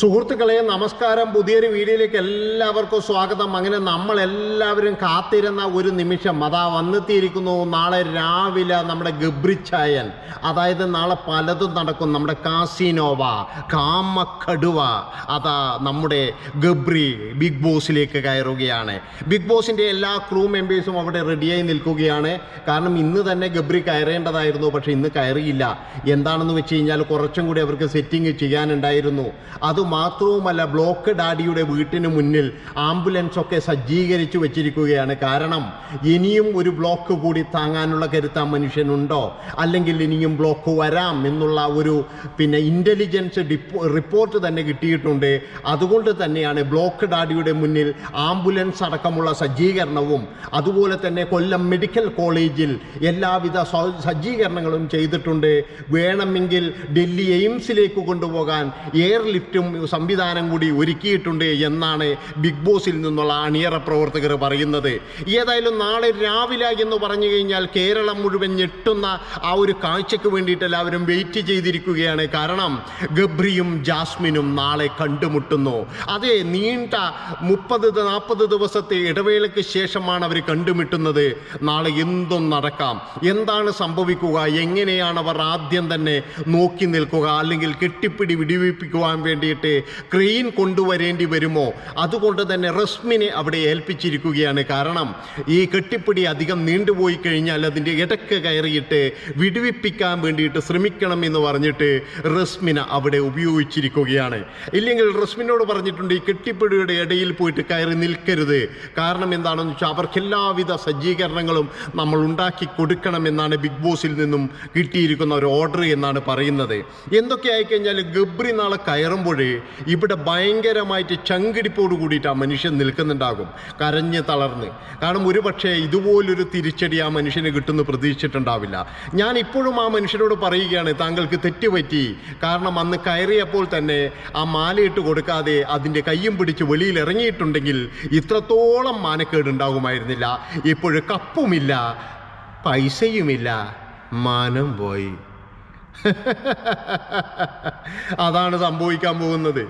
സുഹൃത്തുക്കളെ നമസ്കാരം. പുതിയൊരു വീഡിയോയിലേക്ക് എല്ലാവർക്കും സ്വാഗതം. അങ്ങനെ നമ്മൾ എല്ലാവരും കാത്തിരുന്ന ഒരു നിമിഷം അതാ വന്നെത്തിയിരിക്കുന്നു. നാളെ രാവിലെ നമ്മുടെ ഗബ്രിച്ചായൻ അതായത് നാളെ പലതും നടക്കും. നമ്മുടെ കാസിനോവ കാമക്കടുവ അതാ നമ്മുടെ ഗബ്രി ബിഗ് ബോസിലേക്ക് കയറുകയാണ്. ബിഗ് ബോസിന്റെ എല്ലാ ക്രൂ മെമ്പേഴ്സും അവിടെ റെഡിയായി നിൽക്കുകയാണ്. കാരണം ഇന്ന് തന്നെ ഗബ്രി കയറേണ്ടതായിരുന്നു പക്ഷേ ഇന്ന് കയറിയില്ല. എന്താണെന്ന് വെച്ച് കഴിഞ്ഞാൽ കുറച്ചും കൂടി അവർക്ക് സെറ്റിംഗ് ചെയ്യാനുണ്ടായിരുന്നു. അതുമാത്രവുമല്ല ബ്ലോക്ക് ഡാഡിയുടെ വീട്ടിന് മുന്നിൽ ആംബുലൻസ് ഒക്കെ സജ്ജീകരിച്ചു വെച്ചിരിക്കുകയാണ്. കാരണം ഇനിയും ഒരു ബ്ലോക്ക് കൂടി താങ്ങാനുള്ള കരുത്ത മനുഷ്യനുണ്ടോ? അല്ലെങ്കിൽ ഇനിയും ബ്ലോക്ക് വരാം എന്നുള്ള ഒരു പിന്നെ ഇന്റലിജൻസ് റിപ്പോർട്ട് തന്നെ കിട്ടിയിട്ടുണ്ട്. അതുകൊണ്ട് തന്നെയാണ് ബ്ലോക്ക് ഡാഡിയുടെ മുന്നിൽ ആംബുലൻസ് അടക്കമുള്ള സജ്ജീകരണവും അതുപോലെ തന്നെ കൊല്ലം മെഡിക്കൽ കോളേജിൽ എല്ലാവിധ സജ്ജീകരണങ്ങളും ചെയ്തിട്ടുണ്ട്. വേണമെങ്കിൽ ഡൽഹി എയിംസിലേക്ക് കൊണ്ടുപോകാൻ എയർ ലിഫ്റ്റും സംവിധാനം കൂടി ഒരുക്കിയിട്ടുണ്ട് എന്നാണ് ബിഗ് ബോസിൽ നിന്നുള്ള അണിയറ പ്രവർത്തകർ പറയുന്നത്. ഏതായാലും നാളെ രാവിലെ എന്ന് പറഞ്ഞു കഴിഞ്ഞാൽ കേരളം മുഴുവൻ ഞെട്ടുന്ന ആ ഒരു കാഴ്ചയ്ക്ക് വേണ്ടിയിട്ട് എല്ലാവരും വെയിറ്റ് ചെയ്തിരിക്കുകയാണ്. കാരണം ഗബ്രിയും ജാസ്മിനും നാളെ കണ്ടുമുട്ടുന്നു. അതേ നീണ്ട മുപ്പത് നാൽപ്പത് ദിവസത്തെ ഇടവേളയ്ക്ക് ശേഷമാണ് അവർ കണ്ടുമുട്ടുന്നത്. നാളെ എന്തും നടക്കാം. എന്താണ് സംഭവിക്കുക? എങ്ങനെയാണ് അവർ ആദ്യം തന്നെ നോക്കി നിൽക്കുക? അല്ലെങ്കിൽ കെട്ടിപ്പിടി വിടിവിപ്പിക്കുവാൻ വേണ്ടിയിട്ട് ക്രെയിൻ കൊണ്ടുവരേണ്ടി വരുമോ? അതുകൊണ്ട് തന്നെ റസ്മിനെ അവിടെ ഏൽപ്പിച്ചിരിക്കുകയാണ്. കാരണം ഈ കെട്ടിപ്പിടി അധികം നീണ്ടുപോയി കഴിഞ്ഞാൽ അതിന്റെ ഇടയ്ക്ക് കയറിയിട്ട് വിടുവിപ്പിക്കാൻ വേണ്ടിയിട്ട് ശ്രമിക്കണം എന്ന് പറഞ്ഞിട്ട് റസ്മിന അവിടെ ഉപയോഗിച്ചിരിക്കുകയാണ്. ഇല്ലെങ്കിൽ റസ്മിനോട് പറഞ്ഞിട്ടുണ്ട് ഈ കെട്ടിപ്പിടിയുടെ ഇടയിൽ പോയിട്ട് കയറി നിൽക്കരുത്. കാരണം എന്താണെന്ന് വെച്ചാൽ അവർക്ക് എല്ലാവിധ സജ്ജീകരണങ്ങളും നമ്മൾ ഉണ്ടാക്കി കൊടുക്കണമെന്നാണ് ബിഗ് ബോസിൽ നിന്നും കിട്ടിയിരിക്കുന്ന ഒരു ഓർഡർ എന്നാണ് പറയുന്നത്. എന്തൊക്കെ ആയിക്കഴിഞ്ഞാൽ ഗബ്രി നാളെ കയറുമ്പോഴേ ഇവിടെ ഭയങ്കരമായിട്ട് ചങ്കിടിപ്പോട് കൂടിയിട്ട് ആ മനുഷ്യൻ നിൽക്കുന്നുണ്ടാകും കരഞ്ഞ് തളർന്ന്. കാരണം ഒരു പക്ഷേ ഇതുപോലൊരു തിരിച്ചടി ആ മനുഷ്യന് കിട്ടുമെന്ന് പ്രതീക്ഷിച്ചിട്ടുണ്ടാവില്ല. ഞാൻ ഇപ്പോഴും ആ മനുഷ്യരോട് പറയുകയാണ് താങ്കൾക്ക് തെറ്റുപറ്റി. കാരണം അന്ന് കയറിയപ്പോൾ തന്നെ ആ മാലയിട്ട് കൊടുക്കാതെ അതിന്റെ കയ്യും പിടിച്ച് വെളിയിൽ ഇറങ്ങിയിട്ടുണ്ടെങ്കിൽ ഇത്രത്തോളം മാനക്കേട് ഉണ്ടാകുമായിരുന്നില്ല ഇപ്പോഴ് കപ്പുമില്ല പൈസയുമില്ല മാനം പോയി. അതാണ് സംഭവിക്കാൻ പോകുന്നത്.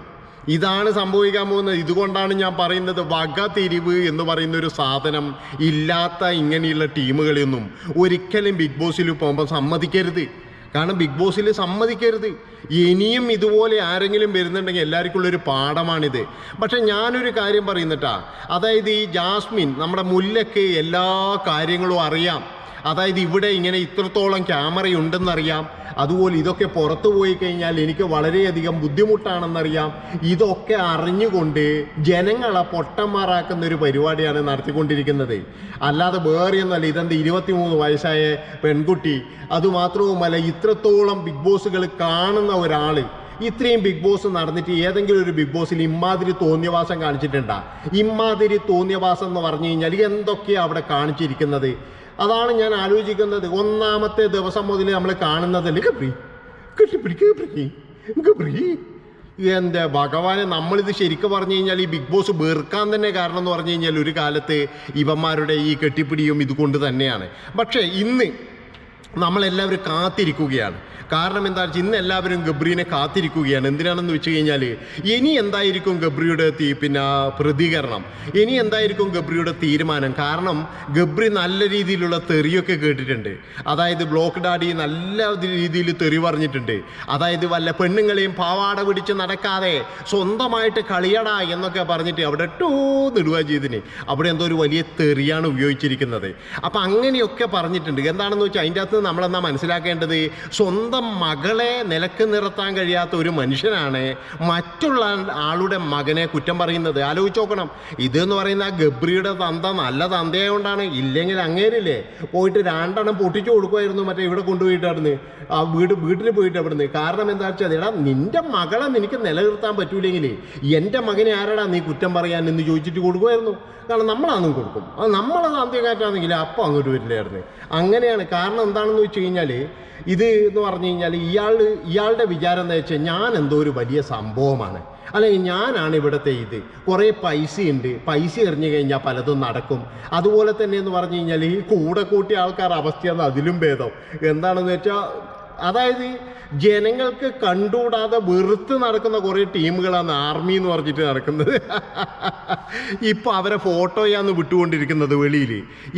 ഇതാണ് സംഭവിക്കാൻ പോകുന്നത്. ഇതുകൊണ്ടാണ് ഞാൻ പറയുന്നത് വകതിരിവ് എന്ന് പറയുന്ന ഒരു സാധനം ഇല്ലാത്ത ഇങ്ങനെയുള്ള ടീമുകളൊന്നും ഒരിക്കലും ബിഗ് ബോസിൽ പോകുമ്പോൾ സമ്മതിക്കരുത്. കാരണം ബിഗ് ബോസിൽ സമ്മതിക്കരുത്. ഇനിയും ഇതുപോലെ ആരെങ്കിലും വരുന്നുണ്ടെങ്കിൽ എല്ലാവർക്കും ഉള്ളൊരു പാഠമാണിത്. പക്ഷെ ഞാനൊരു കാര്യം പറയുന്നിട്ടാ. അതായത് ഈ ജാസ്മിൻ നമ്മുടെ മുല്ലക്ക് എല്ലാ കാര്യങ്ങളും അറിയാം. അതായത് ഇവിടെ ഇങ്ങനെ ഇത്രത്തോളം ക്യാമറയുണ്ടെന്നറിയാം. അതുപോലെ ഇതൊക്കെ പുറത്തു പോയി കഴിഞ്ഞാൽ എനിക്ക് വളരെയധികം ബുദ്ധിമുട്ടാണെന്നറിയാം. ഇതൊക്കെ അറിഞ്ഞുകൊണ്ട് ജനങ്ങളെ പൊട്ടന്മാരാക്കുന്ന ഒരു പരിപാടിയാണ് നടത്തിക്കൊണ്ടിരിക്കുന്നത്. അല്ലാതെ വേറെ ഒന്നല്ല ഇതെന്ത് ഇരുപത്തിമൂന്ന് വയസ്സായ പെൺകുട്ടി. അതുമാത്രവുമല്ല ഇത്രത്തോളം ബിഗ് ബോസുകൾ കാണുന്ന ഒരാൾ ഇത്രയും ബിഗ് ബോസ് നടന്നിട്ട് ഏതെങ്കിലും ഒരു ബിഗ് ബോസിൽ ഇമ്മാതിരി തോന്നിയവാസം കാണിച്ചിട്ടുണ്ടാ? ഇമ്മാതിരി തോന്നിയവാസം എന്ന് പറഞ്ഞു കഴിഞ്ഞാൽ എന്തൊക്കെയാണ് അവിടെ കാണിച്ചിരിക്കുന്നത്? അതാണ് ഞാൻ ആലോചിക്കുന്നത്. ഒന്നാമത്തെ ദിവസം മുതൽ നമ്മൾ കാണുന്നതല്ലേ ഗബ്രി കെട്ടിപ്പിടി ഗബ്രി ഗബ്രി എന്റെ ഭഗവാനെ നമ്മളിത് ശരിക്കും പറഞ്ഞു കഴിഞ്ഞാൽ ഈ ബിഗ് ബോസ് വെറുക്കാൻ തന്നെ കാരണം എന്ന് പറഞ്ഞു കഴിഞ്ഞാൽ ഒരു കാലത്ത് ഇവന്മാരുടെ ഈ കെട്ടിപ്പിടിയും ഇതുകൊണ്ട് തന്നെയാണ്. പക്ഷേ ഇന്ന് നമ്മളെല്ലാവരും കാത്തിരിക്കുകയാണ്. കാരണം എന്താ വെച്ചാൽ ഇന്ന് എല്ലാവരും ഗബ്രീനെ കാത്തിരിക്കുകയാണ്. എന്തിനാണെന്ന് വെച്ച് കഴിഞ്ഞാൽ ഇനി എന്തായിരിക്കും ഗബ്രിയുടെ തീ പിന്നെ പ്രതികരണം? ഇനി എന്തായിരിക്കും ഗബ്രിയുടെ തീരുമാനം? കാരണം ഗബ്രി നല്ല രീതിയിലുള്ള തെറിയൊക്കെ കേട്ടിട്ടുണ്ട്. അതായത് ബ്ലോക്ക് ഡാഡി നല്ല രീതിയിൽ തെറി പറഞ്ഞിട്ടുണ്ട്. അതായത് വല്ല പെണ്ണുങ്ങളെയും പാവാട പിടിച്ച് നടക്കാതെ സ്വന്തമായിട്ട് കളിയടാ എന്നൊക്കെ പറഞ്ഞിട്ട് അവിടെ ടൂ നിടുക ചെയ്തിന്. അവിടെ എന്തോ ഒരു വലിയ തെറിയാണ് ഉപയോഗിച്ചിരിക്കുന്നത്. അപ്പം അങ്ങനെയൊക്കെ പറഞ്ഞിട്ടുണ്ട്. എന്താണെന്ന് വെച്ചാൽ അതിന്റെ അകത്ത് നമ്മളെന്നാ മനസ്സിലാക്കേണ്ടത്? സ്വന്തം മകളെ നിലയ്ക്ക് നിർത്താൻ കഴിയാത്ത ഒരു മനുഷ്യനാണ് മറ്റുള്ള ആളുടെ മകനെ കുറ്റം പറയുന്നത്. ആലോചിച്ച് നോക്കണം. ഇതെന്ന് പറയുന്ന ആ ഗബ്രിയുടെ തന്ത നല്ല തന്തയായതുകൊണ്ടാണ് ഇല്ലെങ്കിൽ അങ്ങേരില്ലേ? പോയിട്ട് രണ്ടെണ്ണം പൊട്ടിച്ചു കൊടുക്കുമായിരുന്നു മറ്റേ ഇവിടെ കൊണ്ടുപോയിട്ടായിരുന്നു ആ വീട് വീട്ടിൽ പോയിട്ട് അവിടുന്ന്. കാരണം എന്താ വെച്ചാൽ എടാ നിന്റെ മകളെ നിനക്ക് നിലനിർത്താൻ പറ്റൂലെങ്കിൽ എന്റെ മകനെ ആരാടാ നീ കുറ്റം പറയാൻ എന്ന് ചോദിച്ചിട്ട് കൊടുക്കുമായിരുന്നു. കാരണം നമ്മളാന്നും കൊടുക്കും. അത് നമ്മളത് അന്ത്യകാറ്റാണെങ്കിൽ അപ്പം അങ്ങോട്ട് വരില്ലായിരുന്നു. അങ്ങനെയാണ്. കാരണം എന്താണെന്ന് വെച്ച് കഴിഞ്ഞാൽ ഇത് എന്ന് പറഞ്ഞു കഴിഞ്ഞാൽ ഇയാൾ ഇയാളുടെ വിചാരം എന്താ വെച്ചാൽ ഞാൻ എന്തോ ഒരു വലിയ സംഭവമാണ്. അല്ലെങ്കിൽ ഞാനാണ് ഇവിടുത്തെ ഇത്. കുറേ പൈസയുണ്ട്. പൈസ എറിഞ്ഞു കഴിഞ്ഞാൽ പലതും നടക്കും. അതുപോലെ തന്നെ എന്ന് പറഞ്ഞു കഴിഞ്ഞാൽ ഈ കൂടെ കൂട്ടിയ ആൾക്കാർ അവസ്ഥയാണ് അതിലും ഭേദം. എന്താണെന്ന് വെച്ചാൽ അതായത് ജനങ്ങൾക്ക് കണ്ടുകൂടാതെ വെറുത്ത് നടക്കുന്ന കുറേ ടീമുകളാണ് ആർമി എന്ന് പറഞ്ഞിട്ട് നടക്കുന്നത്. ഇപ്പോൾ അവരെ ഫോട്ടോയാന്ന് വിട്ടുകൊണ്ടിരിക്കുന്നത് വെളിയിൽ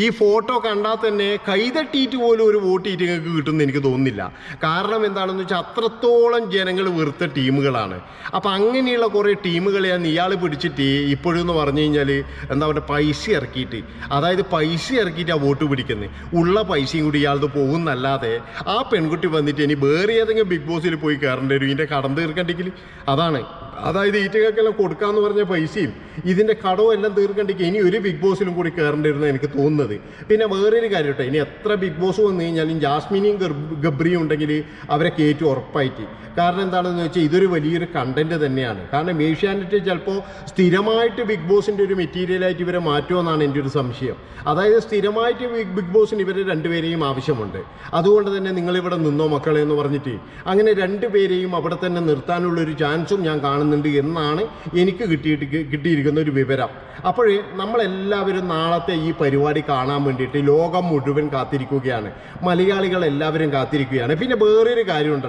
ഈ ഫോട്ടോ കണ്ടാൽ തന്നെ കൈതട്ടിയിട്ട് പോലും ഒരു വോട്ട് ഈറ്റിങ്ങൾക്ക് കിട്ടുമെന്ന് എനിക്ക് തോന്നുന്നില്ല. കാരണം എന്താണെന്ന് വെച്ചാൽ അത്രത്തോളം ജനങ്ങൾ വെറുത്ത ടീമുകളാണ്. അപ്പം അങ്ങനെയുള്ള കുറേ ടീമുകളെയാണ് ഇയാൾ പിടിച്ചിട്ട് ഇപ്പോഴെന്ന് പറഞ്ഞു കഴിഞ്ഞാൽ എന്താ പറയുക പൈസ ഇറക്കിയിട്ട്. അതായത് പൈസ ഇറക്കിയിട്ട് ആ വോട്ട് പിടിക്കുന്നത് ഉള്ള പൈസയും കൂടി ഇയാളത് പോകുന്നല്ലാതെ ആ പെൺകുട്ടി വന്നിട്ട് ഇനി വേറെ ഏതെങ്കിലും ബിഗ് ബോസിൽ പോയി കയറേണ്ടി വരും. ഇതിന്റെ കടം തീർക്കണ്ടെങ്കിൽ അതാണ്. അതായത് ഈറ്റകൾക്കെല്ലാം കൊടുക്കാന്ന് പറഞ്ഞ പൈസയും ഇതിന്റെ കടവും എല്ലാം തീർക്കണ്ടെങ്കിൽ ഇനി ഒരു ബിഗ് ബോസിലും കൂടി കയറേണ്ടിരുന്ന എനിക്ക് തോന്നുന്നത്. പിന്നെ വേറൊരു കാര്യം കേട്ടോ ഇനി എത്ര ബിഗ് ബോസ് വന്നു കഴിഞ്ഞാലും ജാസ്മിനിയും ഗബ്രിയും ഉണ്ടെങ്കിൽ അവരെ കയറ്റി ഉറപ്പായിട്ട്. കാരണം എന്താണെന്ന് വെച്ചാൽ ഇതൊരു വലിയൊരു കണ്ടന്റ് തന്നെയാണ്. കാരണം ഏഷ്യാനെറ്റ് ചിലപ്പോൾ സ്ഥിരമായിട്ട് ബിഗ് ബോസിന്റെ ഒരു മെറ്റീരിയലായിട്ട് ഇവരെ മാറ്റുമെന്നാണ് എന്റെ ഒരു സംശയം. അതായത് സ്ഥിരമായിട്ട് ബിഗ് ബോസിന് ഇവരെ രണ്ടുപേരെയും ആവശ്യമുണ്ട്. അതുകൊണ്ട് തന്നെ നിങ്ങളിവിടെ നിന്നോ മക്കളെ എന്ന് പറഞ്ഞിട്ട് അങ്ങനെ രണ്ടുപേരെയും അവിടെ തന്നെ നിർത്താനുള്ള ഒരു ചാൻസും ഞാൻ കാണുന്നുണ്ട് എന്നാണ് എനിക്ക് കിട്ടിയിട്ട് കിട്ടിയിരിക്കുന്ന ഒരു വിവരം. അപ്പോഴേ നമ്മളെല്ലാവരും നാളത്തെ ഈ പരിപാടി കാണാൻ വേണ്ടിയിട്ട് ലോകം മുഴുവൻ കാത്തിരിക്കുകയാണ്. മലയാളികൾ എല്ലാവരും കാത്തിരിക്കുകയാണ്. പിന്നെ വേറൊരു കാര്യമുണ്ട്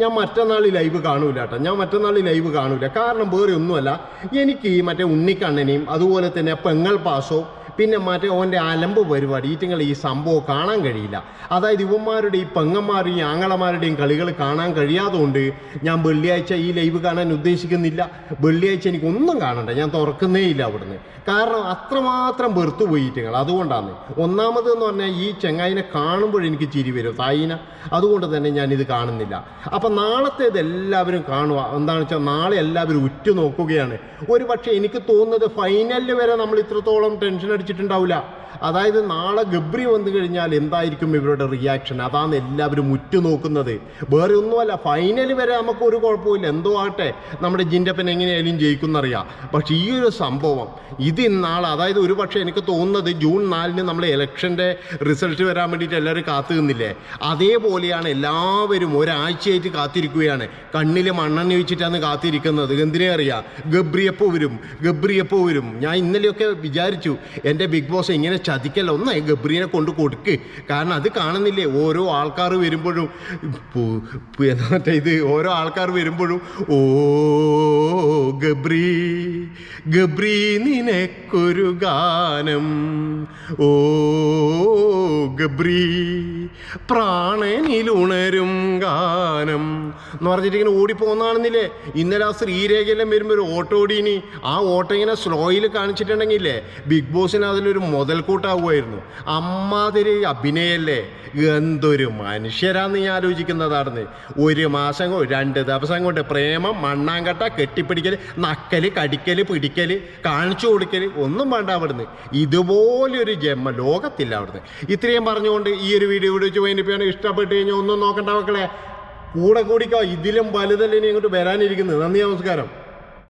ഞാൻ മറ്റന്നാൾ ലൈവ് കാണൂല കേട്ടോ ഞാൻ മറ്റന്നാൾ ലൈവ് കാണൂല. കാരണം വേറെ ഒന്നുമല്ല എനിക്ക് മറ്റേ ഉണ്ണിക്കണ്ണനെയും അതുപോലെ തന്നെ പെങ്ങൾ പാസോ പിന്നെ മറ്റേ ഓന്റെ അലമ്പ് പരിപാടി ഈറ്റങ്ങൾ ഈ സംഭവം കാണാൻ കഴിയില്ല. അതായത് ഇവന്മാരുടെ ഈ പെങ്ങന്മാരുടെയും ആങ്ങളമാരുടെയും കളികൾ കാണാൻ കഴിയാത്തതുകൊണ്ട് ഞാൻ വെള്ളിയാഴ്ച ഈ ലൈവ് കാണാൻ ഉദ്ദേശിക്കുന്നില്ല. വെള്ളിയാഴ്ച എനിക്കൊന്നും കാണണ്ട ഞാൻ തുറക്കുന്നേ ഇല്ല അവിടുന്ന്. കാരണം അത്രമാത്രം വെറുത്തു പോയിറ്റുങ്ങൾ അതുകൊണ്ടാണ് ഒന്നാമത് എന്ന് പറഞ്ഞാൽ ഈ ചെങ്ങായിനെ കാണുമ്പോൾ എനിക്ക് ചിരി വരും തായിന. അതുകൊണ്ട് തന്നെ ഞാനിത് കാണുന്നില്ല. അപ്പം നാളത്തേത് എല്ലാവരും കാണുക. എന്താണെന്ന് വെച്ചാൽ നാളെ എല്ലാവരും ഉറ്റു നോക്കുകയാണ് ഒരു പക്ഷേ എനിക്ക് തോന്നുന്നത് ഫൈനലിൽ വരെ നമ്മൾ ഇത്രത്തോളം ടെൻഷൻ അടിച്ചിട്ടുണ്ടാവില്ല അതായത് നാളെ ഗബ്രി വന്നു കഴിഞ്ഞാൽ എന്തായിരിക്കും ഇവരുടെ റിയാക്ഷൻ അതാണ് എല്ലാവരും ഉറ്റുനോക്കുന്നത്. വേറെ ഒന്നുമല്ല ഫൈനൽ വരെ നമുക്ക് ഒരു കുഴപ്പമില്ല. എന്തോ ആകട്ടെ നമ്മുടെ ജിന്റപ്പൻ എങ്ങനെയായാലും ജയിക്കുന്നറിയാം പക്ഷേ ഈ ഒരു സംഭവം ഇത് നാളെ അതായത് ഒരു പക്ഷേ എനിക്ക് തോന്നുന്നത് ജൂൺ നാലിന് നമ്മൾ ഇലക്ഷന്റെ റിസൾട്ട് വരാൻ വേണ്ടിയിട്ട് എല്ലാവരും കാത്തു നിന്നില്ലേ? അതേപോലെയാണ് എല്ലാവരും ഒരാഴ്ചയായിട്ട് കാത്തിരിക്കുകയാണ്. കണ്ണിൽ മണ്ണെണ്ണ വെച്ചിട്ടാണ് കാത്തിരിക്കുന്നത്. എന്തിനേ അറിയാം? ഗബ്രി എപ്പോൾ വരും ഗബ്രിയപ്പോൾ വരും. ഞാൻ ഇന്നലെയൊക്കെ വിചാരിച്ചു എന്റെ ബിഗ് ബോസ് ഇങ്ങനെ ചതിക്കല്ല. ഒന്ന് ഗബ്രീനെ കൊണ്ട് കൊടുക്ക്. കാരണം അത് കാണുന്നില്ലേ? ഓരോ ആൾക്കാർ വരുമ്പോഴും മറ്റേ ഇത്? ഓരോ ആൾക്കാർ വരുമ്പോഴും ഓ ഗബ്രീ ഗബ്രീ നിനക്കൊരു ഗാനം. ഓ ഗബ്രി. പ്രാണനിലുണരും ഗാനം എന്ന് പറഞ്ഞിട്ട് ഇങ്ങനെ ഓടിപ്പോകുന്നതാണെന്നില്ലേ? ഇന്നലെ ആ ശ്രീരേഖയെല്ലാം വരുമ്പോൾ ഒരു ഓട്ടോ ഓടീനി ആ ഓട്ടോ ഇങ്ങനെ സ്ലോയിൽ കാണിച്ചിട്ടുണ്ടെങ്കിലേ ബിഗ് ബോസിന് അതിലൊരു മുതൽക്കൂട്ടാവുമായിരുന്നു. അമ്മാതിരി അഭിനയല്ലേ? എന്തൊരു മനുഷ്യരാന്ന് ഞാൻ ആലോചിക്കുന്നതാണെന്ന്. ഒരു മാസം രണ്ട് ദിവസം കൊണ്ട് പ്രേമം മണ്ണാങ്കട്ട കെട്ടിപ്പിടിക്കൽ നക്കൽ കടിക്കൽ പിടിക്കൽ കാണിച്ചു കൊടുക്കൽ ഒന്നും വേണ്ട അവിടുന്ന്. ഇതുപോലൊരു ജന്മ ലോകത്തില്ല അവിടുന്ന്. ഇത്രയും പറഞ്ഞുകൊണ്ട് ഈ ഒരു വീഡിയോ ഇവിടെ വെച്ച് വേണ്ടിപ്പോയാണ് ഇഷ്ടപ്പെട്ട് കഴിഞ്ഞാൽ ഒന്നും നോക്കണ്ട മക്കളെ. കൂടെ കൂടിക്കോ ഇതിലും വലുതല്ലേ ഇനി ഇങ്ങോട്ട് വരാനിരിക്കുന്നത്. നന്ദി നമസ്കാരം.